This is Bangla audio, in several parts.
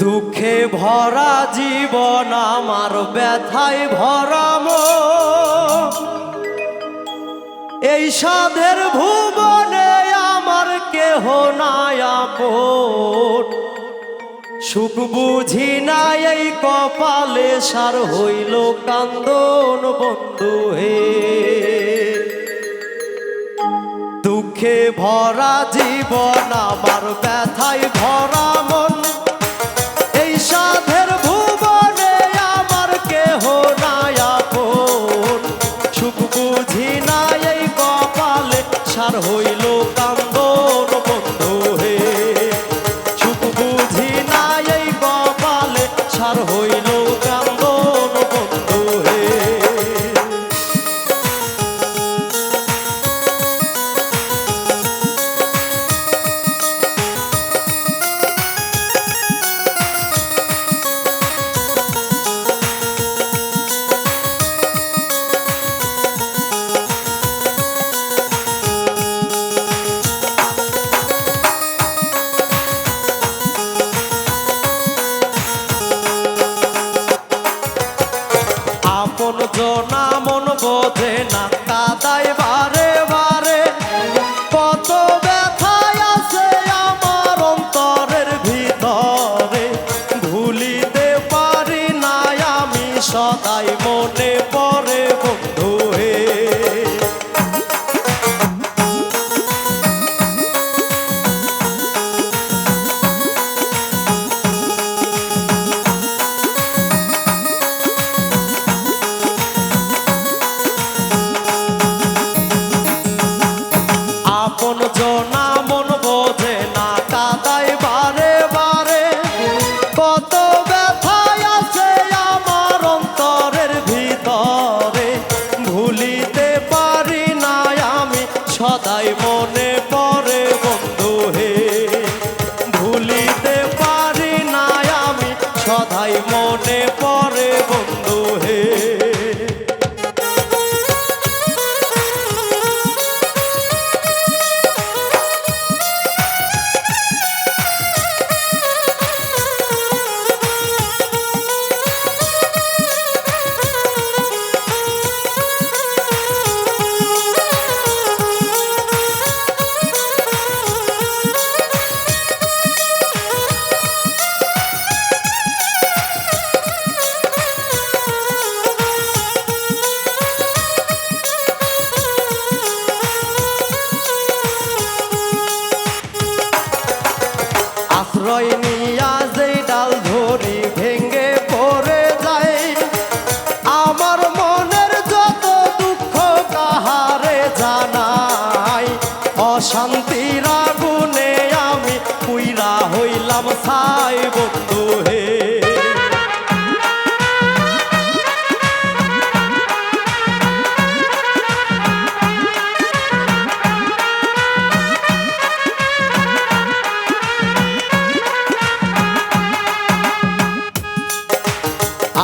দুঃখে ভরা জীবন আমার ব্যথায় ভরাম। এই সাধের ভুবনে আমার কেহ নায়া আপন। সুখ বুঝি না এই কপালে, সার হইল কান্দন বন্ধু হে। দুঃখে ভরা জীবন আমার ব্যথায় ভরা আপন জনা মন বোঝে না কাদায় বারে তাই মনে পরে বন্ধু হে।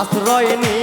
আশ্রয় নি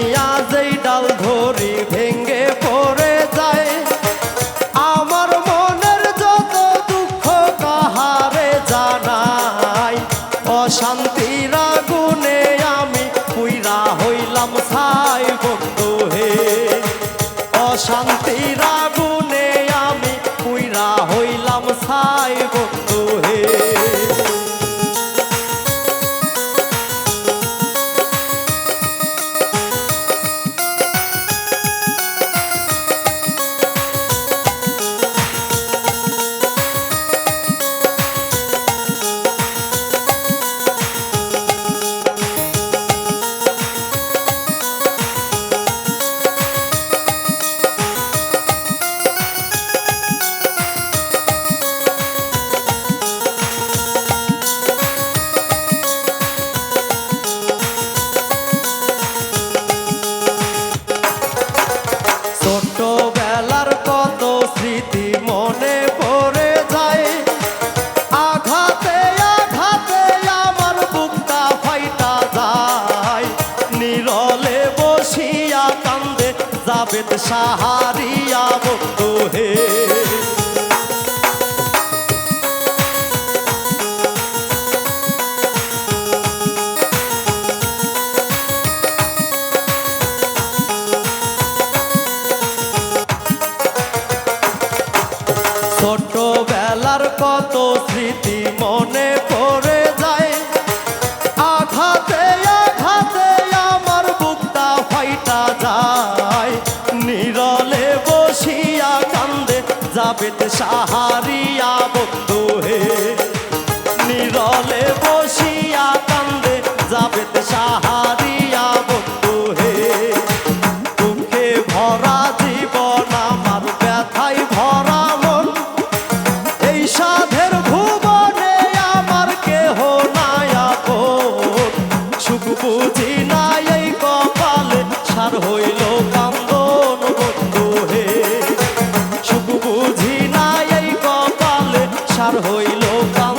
সাহারে বেত সাহারিয়া বন্ধু হইল কা